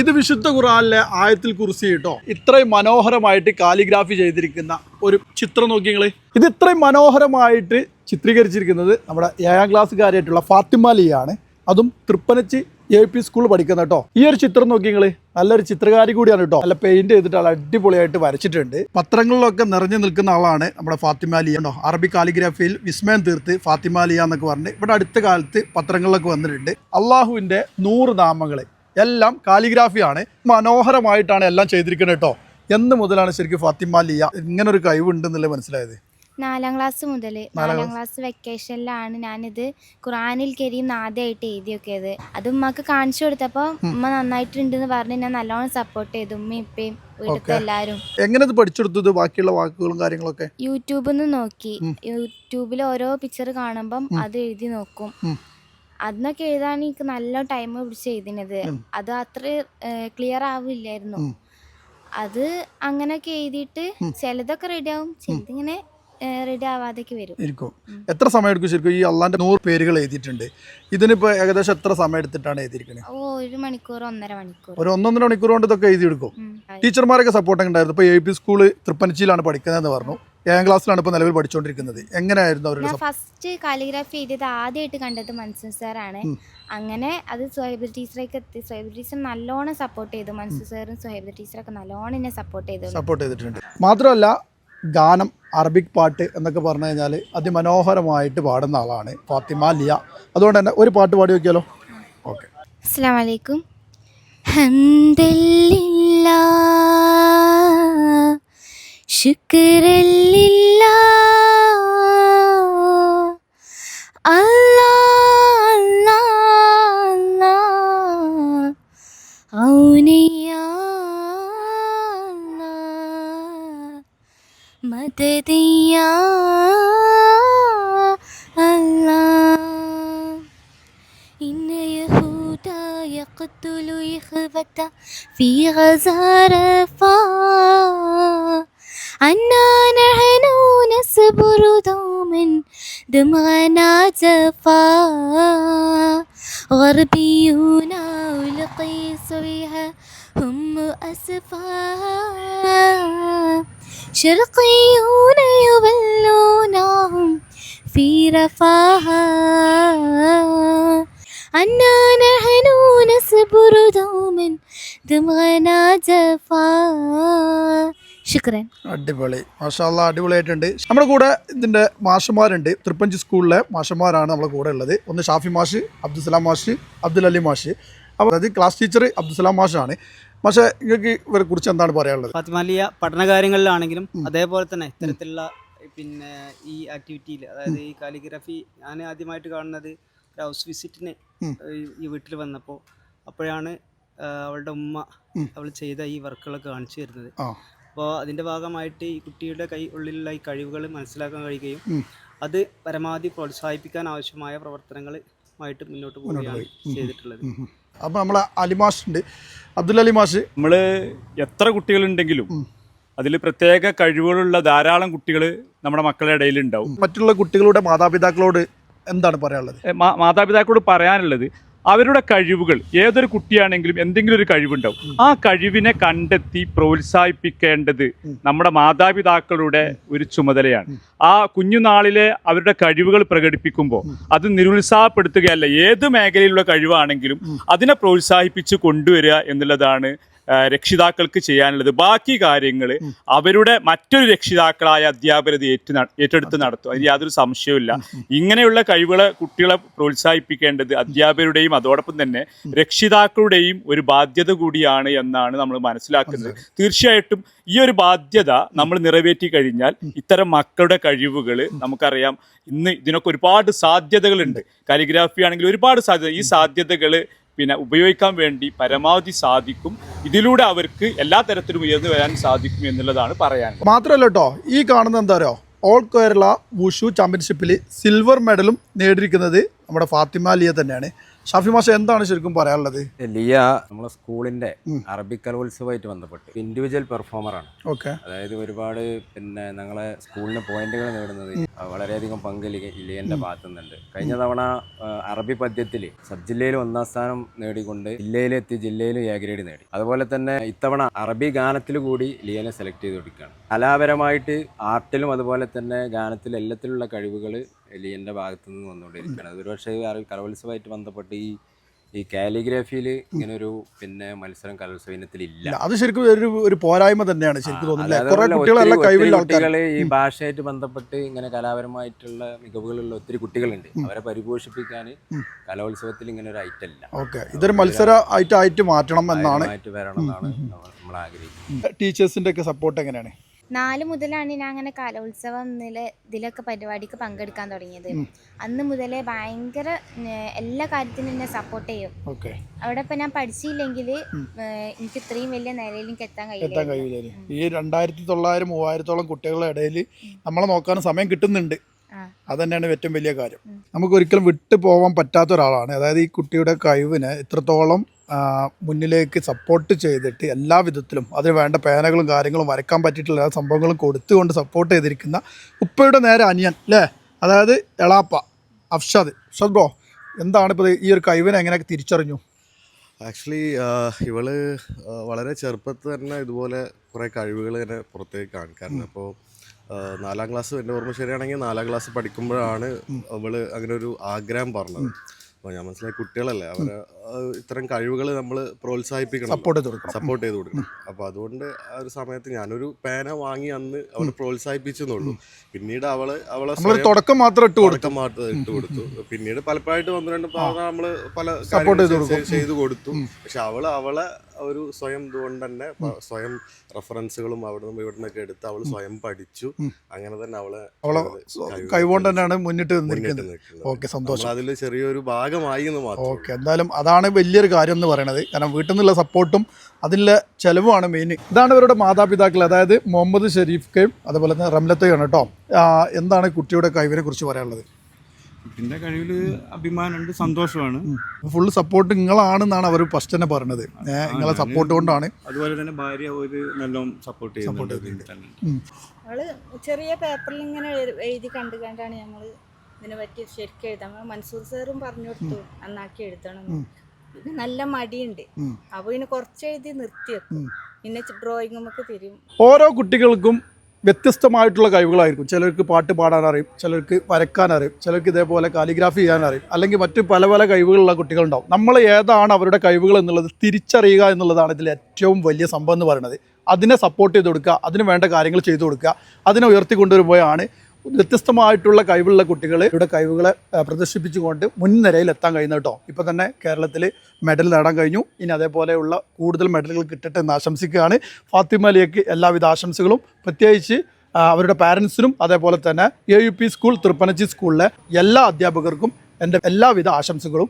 ഇത് വിശുദ്ധ ഖുറാനിലെ ആയത്തിൽ കുറിച്ച് കേട്ടോ. ഇത്രയും മനോഹരമായിട്ട് കാലിഗ്രാഫി ചെയ്തിരിക്കുന്ന ഒരു ചിത്രം നോക്കി നിങ്ങൾ ഇത് ഇത്രയും മനോഹരമായിട്ട് ചിത്രീകരിച്ചിരിക്കുന്നത് നമ്മുടെ ഏഴാം ക്ലാസ്സുകാരായിട്ടുള്ള ഫാത്തിമ ലിയാണ് അതും തൃപ്പനച്ചി എ പി സ്കൂളിൽ പഠിക്കുന്ന കേട്ടോ. ഈ ഒരു ചിത്രം നോക്കി നിങ്ങൾ നല്ലൊരു ചിത്രകാരി കൂടിയാണ് കേട്ടോ. നല്ല പെയിന്റ് ചെയ്തിട്ട് ആൾ അടിപൊളിയായിട്ട് വരച്ചിട്ടുണ്ട്. പത്രങ്ങളിലൊക്കെ നിറഞ്ഞു നിൽക്കുന്ന ആളാണ് നമ്മുടെ ഫാത്തിമാലി കേട്ടോ. അറബി കാലിഗ്രാഫിയിൽ വിസ്മയം തീർത്ത് ഫാത്തിമാലിയ എന്നൊക്കെ പറഞ്ഞ് ഇവിടെ അടുത്ത കാലത്ത് പത്രങ്ങളിലൊക്കെ വന്നിട്ടുണ്ട്. അള്ളാഹുവിന്റെ നൂറ് നാമങ്ങൾ എല്ലാം കാലിഗ്രാഫിയാണ്. മനോഹരമായിട്ടാണ് എല്ലാം ചെയ്തിരിക്കുന്നത് കേട്ടോ. എന്ന് മുതലാണ് ശരിക്കും ഫാത്തിമ ലിയ ഇങ്ങനെ ഒരു കഴിവുണ്ടെന്നുള്ളത് മനസ്സിലായത്? നാലാം ക്ലാസ് മുതൽ നാലാം ക്ലാസ്. വെക്കേഷനിലാണ് ഞാനിത് ഖുറാനിൽ കരീം ആദ്യമായിട്ട് എഴുതി നോക്കിയത് അത് ഉമ്മക്ക് കാണിച്ചു കൊടുത്തപ്പോൾ ഉമ്മ നന്നായിട്ടുണ്ട് എന്ന് പറഞ്ഞ് ഞാൻ നല്ലോണം സപ്പോർട്ട് ചെയ്തു. ഉമ്മയും ഇപ്പയും വീട്ടിലത്തെ എല്ലാവരും എങ്ങനെ പഠിച്ചെടുത്തത് ബാക്കിയുള്ള വാക്കുകളും കാര്യങ്ങളൊക്കെ? യൂട്യൂബിൽ നിന്ന് നോക്കി. യൂട്യൂബിൽ ഓരോ പിക്ചർ കാണുമ്പം അത് എഴുതി നോക്കും. അന്നൊക്കെ എഴുതാൻ എനിക്ക് നല്ല ടൈം പിടിച്ച് എഴുതിനത്. അത് അത്ര ക്ലിയർ ആവില്ലായിരുന്നു അത് അങ്ങനെയൊക്കെ എഴുതിയിട്ട് ചിലതൊക്കെ റെഡി ആവും. ചിലതിങ്ങനെ റെഡി ആവാതൊക്കെ വരും. ഇരിക്കും. എത്ര സമയം എടുക്കും ശരിക്കും? ഈ അള്ളാന്റെ നൂറ് പേരുകൾ എഴുതിയിട്ടുണ്ട്. ഇതിനിപ്പോ ഏകദേശം എത്ര സമയം എടുത്തിട്ടാണ് എഴുതിയിരിക്കുന്നത് ഓ ഒരു മണിക്കൂർ ഒന്നര മണിക്കൂർ. ഒരു ഒന്നൊന്നര മണിക്കൂർ കൊണ്ട് ഇതൊക്കെ എഴുതിയെടുക്കും. എടുക്കും ടീച്ചർമാരൊക്കെ സപ്പോർട്ടൊക്കെ ഉണ്ടായിരുന്നു. ഇപ്പൊ എ പി സ്കൂൾ തൃപ്പനച്ചിയിലാണ് പഠിക്കുന്നതെന്ന് പറഞ്ഞു. ഏഴാം ക്ലാസ്സിലാണ് ഇപ്പോൾ നിലവിൽ പഠിച്ചുകൊണ്ടിരിക്കുന്നത് എങ്ങനെയായിരുന്നു അവരുടെ ഞാൻ ഫസ്റ്റ് കാലിഗ്രാഫി എഴുതിയത് ആദ്യമായിട്ട് കണ്ടത് മൻസൂർ സാറാണ് അങ്ങനെ അത് സുഹൈബ് ടീച്ചറേക്ക് എത്തി. സുഹൈബ് ടീച്ചർ നല്ലോണം സപ്പോർട്ട് ചെയ്തു. മൻസൂർ സാറും സുഹൈബ് ടീച്ചറൊക്കെ നല്ലോണം എന്നെ സപ്പോർട്ട് ചെയ്തു. സപ്പോർട്ട് ചെയ്തിട്ടുണ്ട്. മാത്രമല്ല ഗാനം അറബിക് പാട്ട് എന്നൊക്കെ പറഞ്ഞു കഴിഞ്ഞാൽ അതിമനോഹരമായിട്ട് പാടുന്ന ആളാണ് ഫാത്തിമ ലിയ. അതുകൊണ്ട് തന്നെ ഒരു പാട്ട് പാടി നോക്കിയാലോ? ഓക്കെ അസ്സാം വലൈക്കും شكرا لله. الله الله الله عوني يا الله مددي يا الله. إن يهودا يقتل إخوته في غزة رفاه أنا نحن نصبر دوما دمغنا جفا. غربيون صيحة هم أسفا. شرقيون يولونهم في رفاها أنا نحن نصبر دوما دمغنا جفا. ശുക്രൻ. അടിപൊളി. മാഷാല്ല അടിപൊളിയായിട്ടുണ്ട്. നമ്മുടെ കൂടെ ഇതിന്റെ മാഷന്മാരുണ്ട്. തൃപ്പഞ്ച് സ്കൂളിലെ മാഷന്മാരാണ് നമ്മുടെ കൂടെ ഉള്ളത്. ഒന്ന് ഷാഫി മാഷ് അബ്ദുസലാം മാഷ് അബ്ദുൽ അലി മാഷ്. അപ്പൊ അതായത് ക്ലാസ് ടീച്ചർ അബ്ദുസലാം മാഷാണ്. പക്ഷെ നിങ്ങൾക്ക് ഇവരെ കുറിച്ച് എന്താണ് പറയാനുള്ളത്? പത്മാലിയ പഠന കാര്യങ്ങളിലാണെങ്കിലും അതേപോലെ തന്നെ ഇത്തരത്തിലുള്ള പിന്നെ ഈ ആക്ടിവിറ്റിയിൽ അതായത് ഈ കാലിഗ്രഫി ഞാൻ ആദ്യമായിട്ട് കാണുന്നത് ഒരു ഹൗസ് വിസിറ്റിന് ഈ വീട്ടിൽ വന്നപ്പോൾ അപ്പോഴാണ് അവളുടെ ഉമ്മ അവൾ ചെയ്ത ഈ വർക്കുകളൊക്കെ കാണിച്ചു തരുന്നത്. അപ്പോൾ അതിന്റെ ഭാഗമായിട്ട് ഈ കുട്ടിയുടെ കൈ ഉള്ളിലുള്ള ഈ കഴിവുകൾ മനസ്സിലാക്കാൻ കഴിയുകയും അത് പരമാവധി പ്രോത്സാഹിപ്പിക്കാൻ ആവശ്യമായ പ്രവർത്തനങ്ങളുമായിട്ട് മുന്നോട്ട് പോവുകയാണ് ചെയ്തിട്ടുള്ളത്. അപ്പോൾ നമ്മളെ അലിമാഷ് ഉണ്ട് അബ്ദുൽ അലിമാഷ് നമ്മൾ എത്ര കുട്ടികളുണ്ടെങ്കിലും അതിൽ പ്രത്യേക കഴിവുകളുള്ള ധാരാളം കുട്ടികൾ നമ്മുടെ മക്കളുടെ ഇടയിൽ ഉണ്ടാവും. മറ്റുള്ള കുട്ടികളുടെ മാതാപിതാക്കളോട് എന്താണ് പറയാനുള്ളത്? മാതാപിതാക്കളോട് പറയാനുള്ളത് അവരുടെ കഴിവുകൾ ഏതൊരു കുട്ടിയാണെങ്കിലും എന്തെങ്കിലും ഒരു കഴിവുണ്ടാവും. ആ കഴിവിനെ കണ്ടെത്തി പ്രോത്സാഹിപ്പിക്കേണ്ടത് നമ്മുടെ മാതാപിതാക്കളുടെ ഒരു ചുമതലയാണ്. ആ കുഞ്ഞുനാളിലെ അവരുടെ കഴിവുകൾ പ്രകടിപ്പിക്കുമ്പോൾ അത് നിരുത്സാഹപ്പെടുത്തുകയല്ല ഏത് മേഖലയിലുള്ള കഴിവാണെങ്കിലും അതിനെ പ്രോത്സാഹിപ്പിച്ച് കൊണ്ടുവരിക എന്നുള്ളതാണ് രക്ഷിതാക്കൾക്ക് ചെയ്യാനുള്ളത്. ബാക്കി കാര്യങ്ങൾ അവരുടെ മറ്റൊരു രക്ഷിതാക്കളായ അധ്യാപകർ ഏറ്റു ഏറ്റെടുത്ത് നടത്തും. അതിന് യാതൊരു സംശയവുമില്ല. ഇങ്ങനെയുള്ള കഴിവുകളെ കുട്ടികളെ പ്രോത്സാഹിപ്പിക്കേണ്ടത് അധ്യാപകരുടെയും അതോടൊപ്പം തന്നെ രക്ഷിതാക്കളുടെയും ഒരു ബാധ്യത കൂടിയാണ് എന്നാണ് നമ്മൾ മനസ്സിലാക്കുന്നത്. തീർച്ചയായിട്ടും ഈ ഒരു ബാധ്യത നമ്മൾ നിറവേറ്റി കഴിഞ്ഞാൽ ഇത്തരം മക്കളുടെ കഴിവുകൾ നമുക്കറിയാം. ഇന്ന് ഇതിനൊക്കെ ഒരുപാട് സാധ്യതകളുണ്ട്. കാലിഗ്രാഫി ആണെങ്കിൽ ഒരുപാട് സാധ്യത. ഈ സാധ്യതകൾ പിന്നെ ഉപയോഗിക്കാൻ വേണ്ടി പരമാവധി സാധിക്കും. ഇതിലൂടെ അവർക്ക് എല്ലാ തരത്തിലും ഉയർന്നു വരാൻ സാധിക്കും എന്നുള്ളതാണ് പറയാൻ മാത്രമല്ല കേട്ടോ ഈ കാണുന്ന എന്താ പറയുക ഓൾ കേരള വുഷു ചാമ്പ്യൻഷിപ്പിൽ സിൽവർ മെഡലും നേടിയിരിക്കുന്നത് നമ്മുടെ ഫാത്തിമ ലിയ തന്നെയാണ്. ഷാഫി മാഷ എന്താണ് ശരിക്കും പറയാനുള്ളത്? ലിയ നമ്മളെ സ്കൂളിന്റെ. അറബിക് കലോത്സവമായിട്ട് ബന്ധപ്പെട്ട് ഇൻഡിവിജ്വൽ പെർഫോമറാണ് ഓക്കെ. അതായത് ഒരുപാട് പിന്നെ ഞങ്ങളെ സ്കൂളിന് പോയിന്റുകൾ നേടുന്നത് വളരെയധികം പങ്ക് ലിയന്റെ ഭാഗത്തു നിന്നുണ്ട് കഴിഞ്ഞ തവണ അറബി പദ്യത്തിൽ സബ് ജില്ലയിൽ ഒന്നാം സ്ഥാനം നേടിക്കൊണ്ട് ജില്ലയിലെത്തി ജില്ലയിൽ എ ഗ്രേഡ് നേടി. അതുപോലെ തന്നെ ഇത്തവണ അറബി ഗാനത്തിൽ കൂടി ലിയനെ സെലക്ട് ചെയ്ത് കൊടുക്കുകയാണ്. കലാപരമായിട്ട് ആർട്ടിലും അതുപോലെ തന്നെ ഗാനത്തിലും എല്ലാത്തിലുള്ള കഴിവുകൾ ലിയന്റെ ഭാഗത്തു നിന്ന് വന്നുകൊണ്ടിരിക്കുകയാണ്. അത് ഒരുപക്ഷെ ഈ കലോത്സവമായിട്ട് ബന്ധപ്പെട്ട് ഈ ഈ കാലിഗ്രാഫിയിൽ ഇങ്ങനെ ഒരു പിന്നെ മത്സരം കലോത്സവ ഇനത്തിൽ ഇല്ല അത് ശരിക്കും ഒരു ഒരു പോരായ്മ തന്നെയാണ് ശരിക്കും തോന്നുന്നില്ല കുട്ടികൾ കുട്ടികൾ ഈ ഭാഷയായിട്ട് ബന്ധപ്പെട്ട് ഇങ്ങനെ കലാപരമായിട്ടുള്ള മികവുകളുള്ള ഒത്തിരി കുട്ടികളുണ്ട്. അവരെ പരിപോഷിപ്പിക്കാൻ കലോത്സവത്തിൽ ഇങ്ങനെ ഒരു ഐറ്റം ഇല്ല. ഓക്കെ. ഇതൊരു മത്സര ഐറ്റം ആയിട്ട് മാറ്റണം എന്നാണ്. ആയിട്ട് വരണം എന്നാണ് നമ്മൾ ആഗ്രഹിക്കുന്നത്. ടീച്ചേഴ്സിന്റെ ഒക്കെ സപ്പോർട്ട് എങ്ങനെയാണ്? നാല് മുതലാണ് ഞാൻ അങ്ങനെ കലോത്സവം ഇതിലൊക്കെ പരിപാടിക്ക് പങ്കെടുക്കാൻ തുടങ്ങിയത്. അന്ന് മുതലേ ഭയങ്കര എല്ലാ കാര്യത്തിനും എന്നെ സപ്പോർട്ട് ചെയ്യും. അവിടെ ഇപ്പൊ ഞാൻ പഠിച്ചില്ലെങ്കിൽ എനിക്ക് ഇത്രയും വലിയ നിലയിലേക്ക് എത്താൻ എത്താൻ കഴിയില്ല ഈ രണ്ടായിരത്തി തൊള്ളായിരം മൂവായിരത്തോളം കുട്ടികളുടെ ഇടയിൽ നമ്മളെ നോക്കാൻ സമയം കിട്ടുന്നുണ്ട്. അതന്നെയാണ് അത് തന്നെയാണ് ഏറ്റവും വലിയ കാര്യം. നമുക്ക് ഒരിക്കലും വിട്ടു പോകാൻ പറ്റാത്ത ഒരാളാണ്. അതായത് ഈ കുട്ടിയുടെ കഴിവിനെ ഇത്രത്തോളം മുന്നിലേക്ക് സപ്പോർട്ട് ചെയ്തിട്ട് എല്ലാ വിധത്തിലും അതിന് വേണ്ട പേനകളും കാര്യങ്ങളും വരയ്ക്കാൻ പറ്റിയിട്ടുള്ള എല്ലാ സംഭവങ്ങളും കൊടുത്തുകൊണ്ട് സപ്പോർട്ട് ചെയ്തിരിക്കുന്ന ഉപ്പയുടെ നേരെ അനിയൻ അല്ലേ അതായത് എളാപ്പ അഫ്ഷാദ്. അഫ്ഷാദ് ബ്രോ എന്താണ് ഇപ്പോൾ ഈ ഒരു കഴിവിനെ എങ്ങനെയൊക്കെ തിരിച്ചറിഞ്ഞു? ആക്ച്വലി ഇവൾ വളരെ ചെറുപ്പത്തിൽ തന്നെ ഇതുപോലെ കുറേ കഴിവുകൾ തന്നെ പുറത്തേക്ക് കാണിക്കാറുണ്ട് അപ്പോൾ നാലാം ക്ലാസ് എന്റെ ഓർമ്മ ശരിയാണെങ്കിൽ നാലാം ക്ലാസ് പഠിക്കുമ്പോഴാണ് അവൾ അങ്ങനെ ഒരു ആഗ്രഹം പറഞ്ഞത്. അപ്പോൾ ഞാൻ മനസ്സിലായി കുട്ടികളല്ലേ അവരെ ഇത്തരം കഴിവുകൾ നമ്മൾ പ്രോത്സാഹിപ്പിക്കണം. സപ്പോർട്ട് ചെയ്ത് കൊടുക്കണം. സപ്പോർട്ട് ചെയ്ത് കൊടുക്കണം. അപ്പോൾ അതുകൊണ്ട് ആ ഒരു സമയത്ത് ഞാനൊരു പേന വാങ്ങി അന്ന് അവൾ പ്രോത്സാഹിപ്പിച്ചെന്നുള്ളൂ. പിന്നീട് അവൾ അവളെ തുടക്കം മാത്രം ഇട്ട് കൊടുത്തു. മാത്രം ഇട്ട് കൊടുത്തു. പിന്നീട് പലപ്പോഴായിട്ട് ഒന്ന് രണ്ട് തവണ നമ്മൾ പല സപ്പോർട്ട് ചെയ്ത് കൊടുത്തു. പക്ഷെ അവൾ അവളെ ഒരു സ്വയം ഇതുകൊണ്ട് തന്നെ സ്വയം റെഫറൻസുകളും അവിടെ നിന്നും ഇവിടെ നിന്നൊക്കെ എടുത്ത് അവൾ സ്വയം പഠിച്ചു. അങ്ങനെ തന്നെ അവളെ അവളെ കൈകൊണ്ട് തന്നെയാണ് മുന്നിട്ട് നിന്നിട്ട് നിന്നിരിക്കുന്നത് നിൽക്കുന്നത്. ഓക്കെ സന്തോഷം. അതിൽ ചെറിയൊരു ഭാഗമായി എന്ന് മാത്രം ഓക്കെ എന്തായാലും അതാണ് വലിയൊരു കാര്യം എന്ന് പറയുന്നത് കാരണം വീട്ടിൽ നിന്നുള്ള സപ്പോർട്ടും അതിലെ ചെലവുമാണ് മെയിൻ ഇതാണ് ഇവരുടെ മാതാപിതാക്കൾ അതായത് മുഹമ്മദ് ഷെരീഫ്ക്കയും അതുപോലെ തന്നെ റംലത്തയാണ് കേട്ടോ. എന്താണ് കുട്ടിയുടെ കഴിവിനെ കുറിച്ച് പറയാനുള്ളത്? കുട്ടിന്റെ കഴിവിൽ അഭിമാനമുണ്ട് സന്തോഷമാണ്. ഫുൾ സപ്പോർട്ട് നിങ്ങളാണെന്നാണ് അവർ ഫസ്റ്റ് തന്നെ പറഞ്ഞത്. നിങ്ങളെ സപ്പോർട്ട് കൊണ്ടാണ് അതുപോലെ തന്നെ ഭാര്യ ഒരു നല്ല സപ്പോർട്ട് ചെയ്യുന്നുണ്ട്. ചെറിയ പേപ്പറിൽ ഇങ്ങനെ എഴുതി കണ്ടു കണ്ടാണ് ഞങ്ങൾ ഇതിനെ പറ്റി ശരിക്കും എഴുതാം മൻസൂർ സാറും പറഞ്ഞു കൊടുത്തു നന്നാക്കി എഴുതണം നല്ല മടിയുണ്ട്. അപ്പൊ ഇനി കുറച്ച് എഴുതി നിർത്തി വെക്കും. പിന്നെ ഡ്രോയിങ് നമുക്ക് തരും. ഓരോ കുട്ടികൾക്കും വ്യത്യസ്തമായിട്ടുള്ള കഴിവുകളായിരിക്കും. ചിലർക്ക് പാട്ട് പാടാൻ അറിയും ചിലർക്ക് വരക്കാൻ അറിയും ചിലർക്ക് ഇതേപോലെ കാലിഗ്രാഫി ചെയ്യാൻ അറിയും അല്ലെങ്കിൽ മറ്റ് പല പല കഴിവുകളുള്ള കുട്ടികളുണ്ടാവും. നമ്മൾ ഏതാണ് അവരുടെ കഴിവുകൾ എന്നുള്ളത് തിരിച്ചറിയുക എന്നുള്ളതാണ് ഇതിൽ ഏറ്റവും വലിയ സംഭവം എന്ന് പറയുന്നത്. അതിനെ സപ്പോർട്ട് ചെയ്ത് കൊടുക്കുക അതിന് വേണ്ട കാര്യങ്ങൾ ചെയ്തു കൊടുക്കുക അതിനെ ഉയർത്തി ഉയർത്തിക്കൊണ്ടുവരുമ്പോഴാണ് വ്യത്യസ്തമായിട്ടുള്ള കഴിവുള്ള കുട്ടികൾ ഇവിടെ കഴിവുകളെ പ്രദർശിപ്പിച്ചുകൊണ്ട് മുൻനിരയിൽ എത്താൻ കഴിയുന്ന കേട്ടോ. ഇപ്പോൾ തന്നെ കേരളത്തിൽ മെഡൽ നേടാൻ കഴിഞ്ഞു. ഇനി അതേപോലെയുള്ള കൂടുതൽ മെഡലുകൾ കിട്ടട്ടെ എന്ന് ആശംസിക്കുകയാണ്. ഫാത്തിമ അലിയക്ക് എല്ലാവിധ ആശംസകളും. പ്രത്യേകിച്ച് അവരുടെ പാരൻസിനും അതേപോലെ തന്നെ A U P school Thrippanachi സ്കൂളിലെ എല്ലാ അധ്യാപകർക്കും എന്റെ എല്ലാവിധ ആശംസകളും.